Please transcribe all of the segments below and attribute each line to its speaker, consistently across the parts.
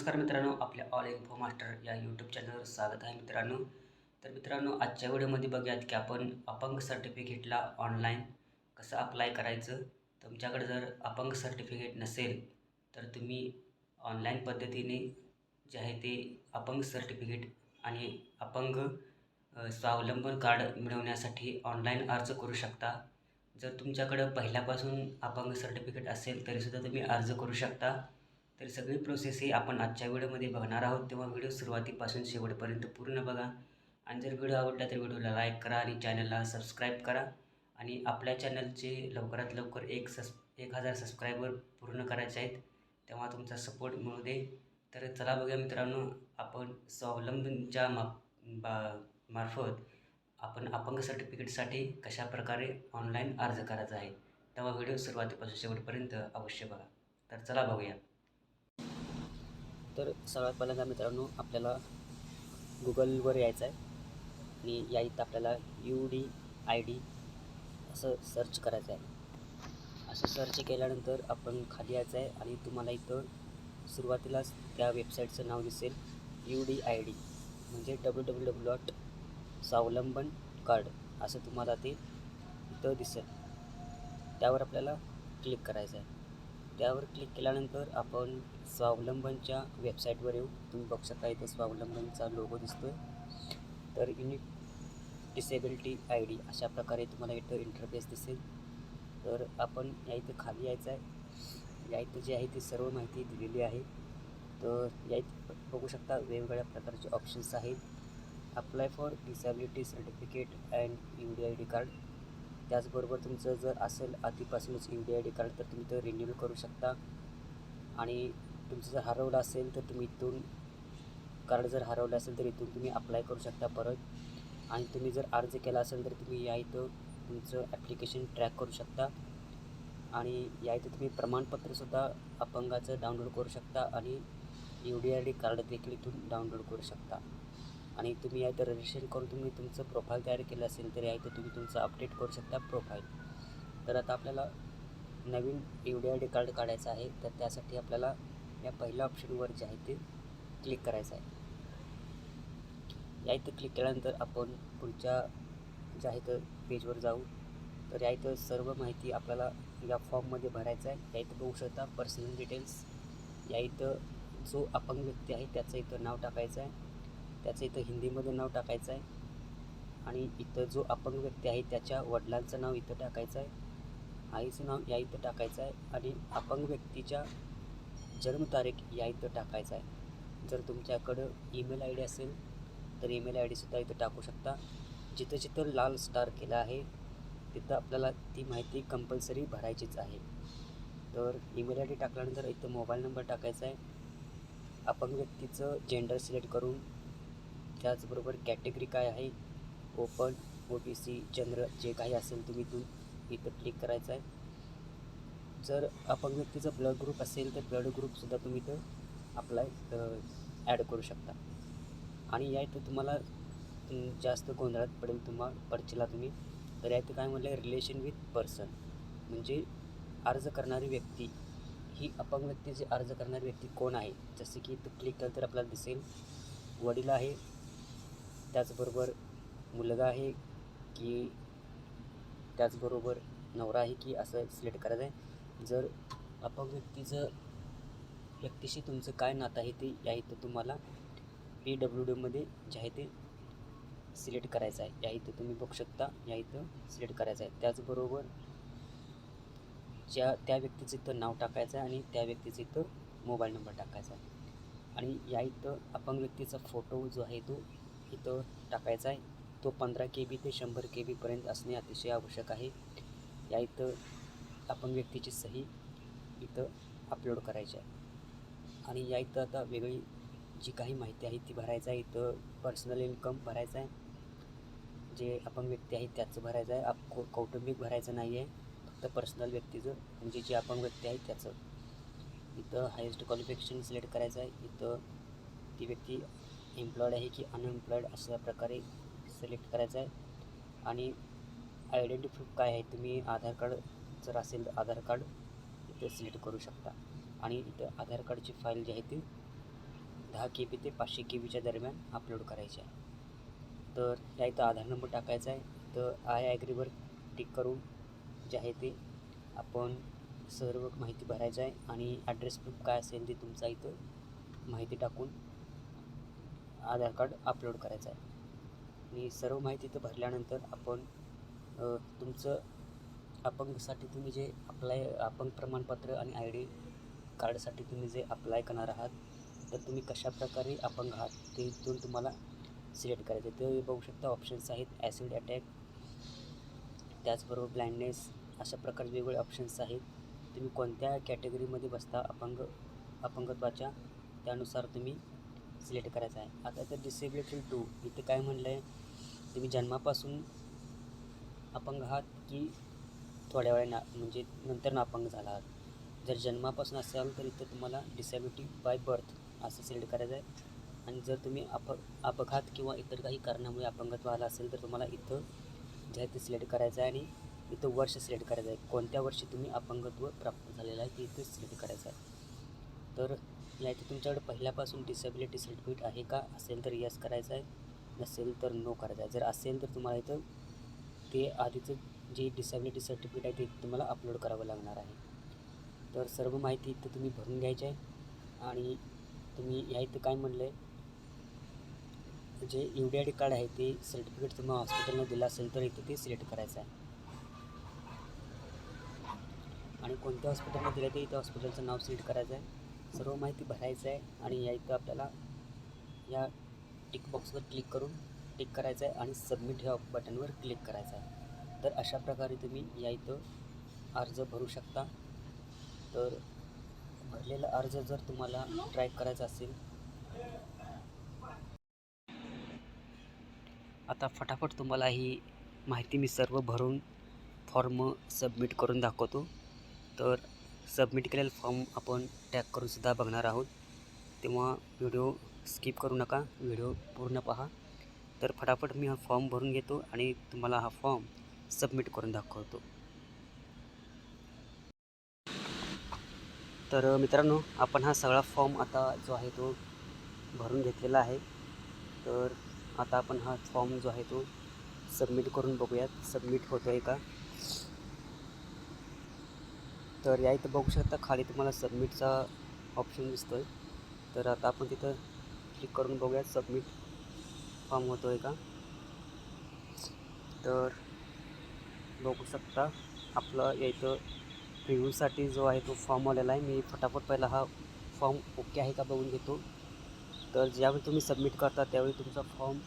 Speaker 1: नमस्कार मित्रांनो आपल्या ऑल इन्फो मास्टर या यूट्यूब चॅनलवर स्वागत आहे मित्रांनो. तर मित्रांनो आजच्या व्हिडिओमध्ये बघूयात की आपण अपंग सर्टिफिकेटला ऑनलाईन कसं अप्लाय करायचं? तुमच्याकडे जर अपंग सर्टिफिकेट नसेल तर तुम्ही ऑनलाईन पद्धतीने जे आहे ते अपंग सर्टिफिकेट आणि अपंग स्वावलंबन कार्ड मिळवण्यासाठी ऑनलाईन अर्ज करू शकता. जर तुमच्याकडं पहिल्यापासून अपंग सर्टिफिकेट असेल तरीसुद्धा तुम्ही अर्ज करू शकता. तर सगळी प्रोसेस ही आपण आजच्या व्हिडिओमध्ये बघणार आहोत. तेव्हा व्हिडिओ सुरुवातीपासून शेवटपर्यंत पूर्ण बघा. आणि जर व्हिडिओ आवडला तर व्हिडिओला लाईक करा आणि चॅनलला सबस्क्राईब करा. आणि आपल्या चॅनलचे लवकरात लवकर एक सस एक हजार सबस्क्रायबर पूर्ण करायचे आहेत. तेव्हा तुमचा सपोर्ट मिळू दे. तर चला बघूया मित्रांनो आपण स्वावलंबनच्या मा बा मार्फत आपण अपंग सर्टिफिकेटसाठी कशाप्रकारे ऑनलाईन अर्ज करायचा आहे. तेव्हा व्हिडिओ सुरुवातीपासून शेवटपर्यंत अवश्य बघा. तर चला बघूया. तर सर्वात पहिल्यांदा मित्रांनो आपल्याला गुगलवर यायचं आहे. आणि या इथं आपल्याला यू डी आय डी असं सर्च करायचं आहे. असं सर्च केल्यानंतर आपण खाली यायचं आहे आणि तुम्हाला इथं सुरुवातीलाच त्या वेबसाईटचं नाव दिसेल यू डी आय डी म्हणजे W W W dot Swavlamban card असं तुम्हाला ते इथं दिसेल. त्यावर आपल्याला क्लिक करायचं आहे. त्यावर क्लिक केल्यानंतर आपण स्वावलंबनच्या वेबसाईटवर येऊ. तुम्ही बघू शकता इथं स्वावलंबनचा लोगो दिसतो आहे तर युनिक डिसेबिलिटी आय डी अशा प्रकारे तुम्हाला इथं इंटरफेस दिसेल. तर आपण या इथं खाली यायचं आहे या इथं जे आहे ती सर्व माहिती दिलेली आहे. तर या इथं बघू शकता वेगवेगळ्या प्रकारचे ऑप्शन्स आहेत. Apply for disability certificate and U D I D card त्याचबरोबर तुमचं जर असेल आधीपासूनच U D I D card तर तुम्ही तर रिन्यूल करू शकता. आणि तुमचं जर हरवलं असेल तर तुम्ही इथून कार्ड जर हरवलं असेल तर इथून तुम्ही अप्लाय करू शकता परत. आणि तुम्ही जर अर्ज केला असेल तर तुम्ही या इथं तुमचं ॲप्लिकेशन ट्रॅक करू शकता. आणि या इथं तुम्ही प्रमाणपत्रसुद्धा अपंगाचं डाउनलोड करू शकता आणि U D I D card देखील इथून डाउनलोड करू शकता. आणि तुम्ही या इथं रजिस्ट्रेशन करून तुम्ही तुमचं प्रोफाईल तयार केलं असेल तर या इथं तुम्ही तुमचं अपडेट करू शकता प्रोफाईल तर आता आपल्याला नवीन U D I D card काढायचं आहे. तर त्यासाठी आपल्याला या पहिल्या ऑप्शनवर जे आहे ते क्लिक करायचं आहे. या इथं क्लिक केल्यानंतर आपण पुढच्या ज्या आहे तर पेजवर जाऊ. तर या इथं सर्व माहिती आपल्याला या फॉर्ममध्ये भरायचं आहे. या इथं बघू शकता पर्सनल डिटेल्स या इथं जो अपंग व्यक्ती आहे त्याचं इथं नाव टाकायचं आहे. त्याचं इथं हिंदीमध्ये नाव टाकायचं आहे. आणि इथं जो अपंग व्यक्ती आहे त्याच्या वडिलांचं नाव इथं टाकायचं आहे. आईचं नाव या इथं टाकायचं आहे. आणि अपंग व्यक्तीच्या जन्मतारीख या इथं टाकायचं आहे. जर तुमच्याकडं ईमेल आय डी असेल तर ईमेल आय डीसुद्धा इथं टाकू शकता. जिथं जिथं लाल स्टार केला आहे तिथं आपल्याला ती माहिती कंपल्सरी भरायचीच आहे. तर ईमेल आय डी टाकल्यानंतर इथं मोबाईल नंबर टाकायचा आहे. अपंग व्यक्तीचं जेंडर सिलेक्ट करून त्याचबरोबर कॅटेगरी काय आहे? Open O B C general जे काही असेल तुम्ही इथून इथं क्लिक करायचं आहे. जर अपंग व्यक्तीचं ब्लड ग्रुप असेल तर ब्लड ग्रुपसुद्धा तुम्ही इथं अप्लाय ॲड करू शकता. आणि या इथं तुम्हाला जास्त गोंधळात पडेल तुम्हाला पर्चीला तुम्ही. तर या इथं काय म्हटलं रिलेशन विथ पर्सन म्हणजे अर्ज करणारी व्यक्ती ही अपंग व्यक्तीचे अर्ज करणारी व्यक्ती कोण आहे? जसे की इथं क्लिक केलं तर आपल्याला दिसेल वडील आहे त्याचबरोबर मुलगा आहे की त्याचबरोबर नवरा आहे की असं सिलेक्ट करायचं आहे जर अपंग व्यक्तीचं व्यक्तीशी तुमचं काय नातं आहे ते या इथं तुम्हाला पी डब्ल्यू डीमध्ये जे आहे ते सिलेक्ट करायचं आहे या इथं तुम्ही बघू शकता या इथं सिलेक्ट करायचं आहे. त्याचबरोबर ज्या त्या व्यक्तीचं इथं नाव टाकायचं आहे आणि त्या व्यक्तीचं इथं मोबाईल नंबर टाकायचा आहे. आणि या इथं अपंग व्यक्तीचा फोटो जो आहे तो इथं टाकायचा आहे. तो पंधरा के बी ते शंभर के बीपर्यंत असणे अतिशय आवश्यक आहे. या इथं अपंग व्यक्तीची सही इथं अपलोड करायची आहे. आणि या इथं आता वेगळी जी काही माहिती आहे ती भरायचं आहे इथं पर्सनल इन्कम भरायचं आहे. जे अपंग व्यक्ती आहे त्याचं भरायचं आहे. आप कौटुंबिक भरायचं नाही आहे. फक्त पर्सनल व्यक्तीचं. म्हणजे जे अपंग व्यक्ती आहे त्याचं. इथं हायेस्ट क्वालिफिकेशन सिलेक्ट करायचं आहे. इथं ती व्यक्ती एम्प्लॉईड आहे की अनएम्प्लॉईड अशा प्रकारे सिलेक्ट करायचं आहे. आणि आयडेंटी काय आहे तुम्ही आधार कार्ड जर असेल तर आधार कार्ड इथं सिलेक्ट करू शकता. आणि इथं आधार कार्डची फाईल जी आहे ती दहा के बी ते पाचशे के बीच्या दरम्यान अपलोड करायची आहे. तर या इथं आधार नंबर टाकायचा आहे. तर आय ॲग्रीवर टिक करून जे आहे ते आपण सर्व माहिती भरायचं आहे. आणि ॲड्रेस प्रूफ काय असेल ते तुमचा इथं माहिती टाकून आधार कार्ड अपलोड करायचं आहे. आणि सर्व माहिती इथं भरल्यानंतर आपण तुमचं अपंगसाठी तुम्ही जे अप्लाय अपंग प्रमाणपत्र आणि आय डी कार्डसाठी तुम्ही जे अप्लाय करणार आहात तर तुम्ही कशाप्रकारे अपंग आहात ते इथून तुम्हाला सिलेक्ट करायचं. ते बघू शकता ऑप्शन्स आहेत ॲसिड अटॅक त्याचबरोबर ब्लाइंडनेस अशा प्रकारचे वेगवेगळे ऑप्शन्स आहेत. तुम्ही कोणत्या कॅटेगरीमध्ये बसता अपंग अपंगत्वाच्या त्यानुसार तुम्ही सिलेक्ट करायचं आहे. आता तर डिसेबिलिटी टू इथे काय म्हणलं आहे तुम्ही जन्मापासून अपंग आहात की थोड्या वेळा ना म्हणजे नंतर ना अपंग झाला. आहात जर जन्मापासून असाल तर इथं तुम्हाला डिसेबिलिटी बाय बर्थ असं सिलेक्ट करायचं आहे. आणि जर तुम्ही अप अपघात किंवा इतर काही कारणामुळे अपंगत्व आला असेल तर तुम्हाला इथं जे आहे ते सिलेक्ट करायचं आहे आणि इथं वर्ष सिलेक्ट करायचं आहे. कोणत्या वर्षी तुम्ही अपंगत्व प्राप्त झालेलं आहे ते इथं सिलेक्ट करायचं आहे. तर या इथे तुमच्याकडे पहिल्यापासून डिसेबिलिटी सर्टिफिकेट आहे का? असेल तर यस करायचं आहे. नसेल तर नो करायचं आहे. जर असेल तर तुम्हाला इथं ते आधीचं जे डिसेबिलिटी सर्टिफिकेट आहे ते तुम्हाला अपलोड करावं लागणार आहे. तर सर्व माहिती इथं तुम्ही भरून घ्यायची आहे. आणि तुम्ही या इथं काय म्हणलं आहे जे U D I D card आहे ते सर्टिफिकेट तुम्ही हॉस्पिटलनं दिलं असेल तर इथं ते सिलेक्ट करायचं आहे. आणि कोणत्या हॉस्पिटलला दिलं ते इथं हॉस्पिटलचं नाव सिलेक्ट करायचं आहे. सर्व माहिती भरायचं आहे आणि या इथं आपल्याला या टिक बॉक्सवर क्लिक करून टिक करायचं आहे आणि सबमिट ह्या बटनवर क्लिक करायचं आहे. तर अशा प्रकारे तुम्ही या इथं अर्ज भरू शकता. तर भरलेला अर्ज जर तुम्हाला ट्रॅक करायचा असेल. आता फटाफट तुम्हाला ही माहिती मी सर्व भरून फॉर्म सबमिट करून दाखवतो. तर सबमिट केलेला फॉर्म आपण टॅग करूनसुद्धा बघणार आहोत. तेव्हा व्हिडिओ स्किप करू नका व्हिडिओ पूर्ण पहा. तर फटाफट मी हा फॉर्म भरून घेतो आणि तुम्हाला हा फॉर्म सबमिट करून दाखवतो. तर मित्रांनो आपण हा सगळा फॉर्म आता जो आहे तो भरून घेतलेला आहे. तर आता आपण हा फॉर्म जो आहे तो सबमिट करून बघूयात. सबमिट होतो आहे का? तर या इथं बघू शकता खाली तुम्हाला सबमिटचा ऑप्शन दिसतो आहे तर आता आपण तिथं क्लिक करून बघूयात सबमिट फॉर्म होतो आहे का? तर बघू शकता. आपलं यायचं रिव्ह्यूसाठी जो आहे तो फॉर्म आलेला आहे. मी फटाफट पहिला हा फॉर्म ओके आहे का बघून घेतो. तर ज्यावेळी तुम्ही सबमिट करता त्यावेळी तुमचा फॉर्म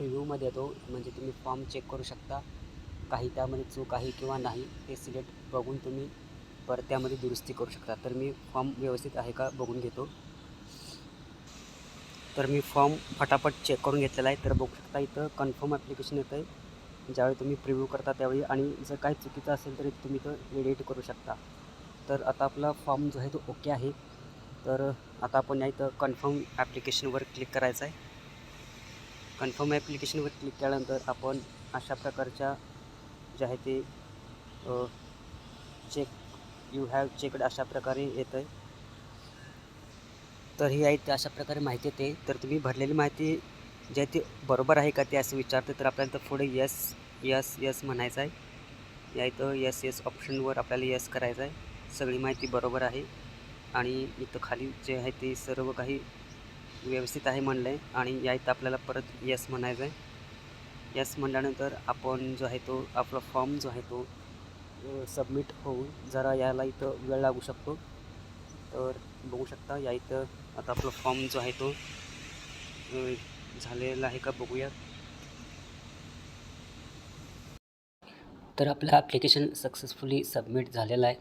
Speaker 1: रिव्ह्यूमध्ये येतो. म्हणजे तुम्ही फॉर्म चेक करू शकता. काही त्यामध्ये चूक आहे किंवा नाही ते सिलेक्ट बघून तुम्ही परत त्यामध्ये दुरुस्ती करू शकता. तर मी फॉर्म व्यवस्थित आहे का बघून घेतो. तर मी फॉर्म फटाफट चेक करून घेतलेला आहे. तर बघू शकता इथं कन्फर्म ॲप्लिकेशन येतं आहे ज्यावेळी तुम्ही प्रिव्ह्यू करता त्यावेळी आणि जर काही चुकीचं असेल तरी तुम्ही तो एडिट करू शकता. तर आता आपला फॉर्म जो आहे तो ओके आहे. तर आता आपण या इथं कन्फर्म ॲप्लिकेशनवर क्लिक करायचं आहे. कन्फर्म ॲप्लिकेशनवर क्लिक केल्यानंतर आपण अशा प्रकारच्या जे आहे ते चेक यू हॅव चेकड अशा प्रकारे येतं आहे तर ही आहे ते अशा प्रकारे माहिती येते. तर तुम्ही भरलेली माहिती जे आहे ते बरोबर आहे का ते असं विचारते तर आपल्याला तर पुढे यस यस यस म्हणायचं आहे. या इथं यस यस ऑप्शनवर आपल्याला यस करायचं आहे. सगळी माहिती बरोबर आहे. आणि इथं खाली जे आहे ते सर्व काही व्यवस्थित आहे म्हणलं आहे आणि या इथं आपल्याला परत यस म्हणायचं आहे. यस म्हणल्यानंतर आपण जो आहे तो आपला फॉर्म जो आहे तो सबमिट होऊन जरा याला इथं वेळ लागू शकतो. तर बघू शकता या इथं आता आपला फॉर्म जो आहे तो झालेला आहे का बघूयात. तर आपलं ॲप्लिकेशन सक्सेसफुली सबमिट झालेलं आहे.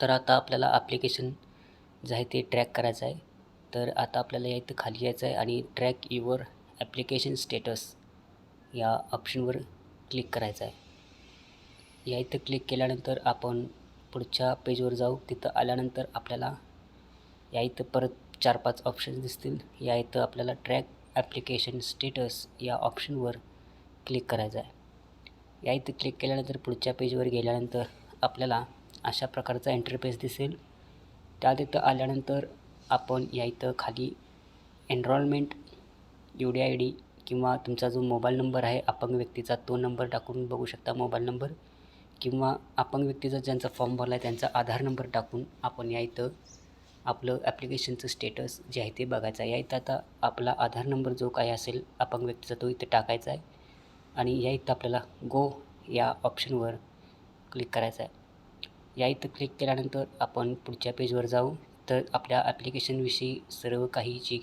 Speaker 1: तर आता आपल्याला ॲप्लिकेशन जे आहे ते ट्रॅक करायचं आहे. तर आता आपल्याला या इथं खाली यायचं आहे आणि ट्रॅक युअर ॲप्लिकेशन स्टेटस या ऑप्शनवर क्लिक करायचं आहे. या इथं क्लिक केल्यानंतर आपण पुढच्या पेजवर जाऊ. तिथं आल्यानंतर आपल्याला या इथं परत चार पाच ऑप्शन्स दिसतील. या इथं आपल्याला ट्रॅक ॲप्लिकेशन स्टेटस या ऑप्शनवर क्लिक करायचं आहे. या इथं क्लिक केल्यानंतर पुढच्या पेजवर गेल्यानंतर आपल्याला अशा प्रकारचा इंटरफेस दिसेल. त्या तिथं आल्यानंतर आपण या इथं खाली enrolment U D I D किंवा तुमचा जो मोबाईल नंबर आहे अपंग व्यक्तीचा तो नंबर टाकून बघू शकता मोबाईल नंबर किंवा अपंग व्यक्तीचा ज्यांचा फॉर्म भरला आहे त्यांचा आधार नंबर टाकून आपण या इथं आपलं ॲप्लिकेशनचं स्टेटस जे आहे ते बघायचं आहे. या इथं आता आपला आधार नंबर जो काही असेल अपंग व्यक्तीचा तो इथं टाकायचा आहे. आणि या इथं आपल्याला गो या ऑप्शनवर क्लिक करायचं आहे. या इथं क्लिक केल्यानंतर आपण पुढच्या पेजवर जाऊ. तर आपल्या ॲप्लिकेशनविषयी सर्व काही जी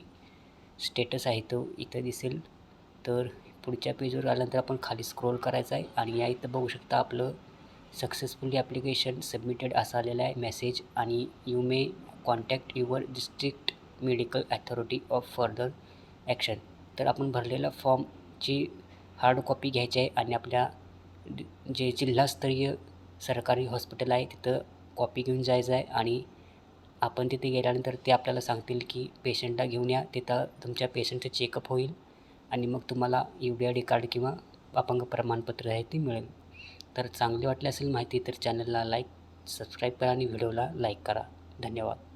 Speaker 1: स्टेटस आहे तो इथं दिसेल. तर पुढच्या पेजवर आल्यानंतर आपण खाली स्क्रोल करायचं आहे आणि या इथं बघू शकता आपलं सक्सेसफुली ॲप्लिकेशन सबमिटेड असं आलेलं आहे. मेसेज आणि you may contact your district medical authority of further action तर आपण भरलेल्या फॉर्मची हार्ड कॉपी घ्यायची आहे आणि आपल्या जे जिल्हास्तरीय सरकारी हॉस्पिटल आहे तिथं कॉपी घेऊन जायचं आहे आणि आपण तिथे गेल्यानंतर ते आपल्याला सांगतील की पेशंटला घेऊन या तिथं तुमच्या पेशंटचं चेकअप होईल आणि मग तुम्हाला U D I D card किंवा अपंग प्रमाणपत्र आहे ते मिळेल. तर चांगली वाटली असेल माहिती तर चॅनलला लाईक सबस्क्राईब करा आणि व्हिडिओला लाईक करा. धन्यवाद.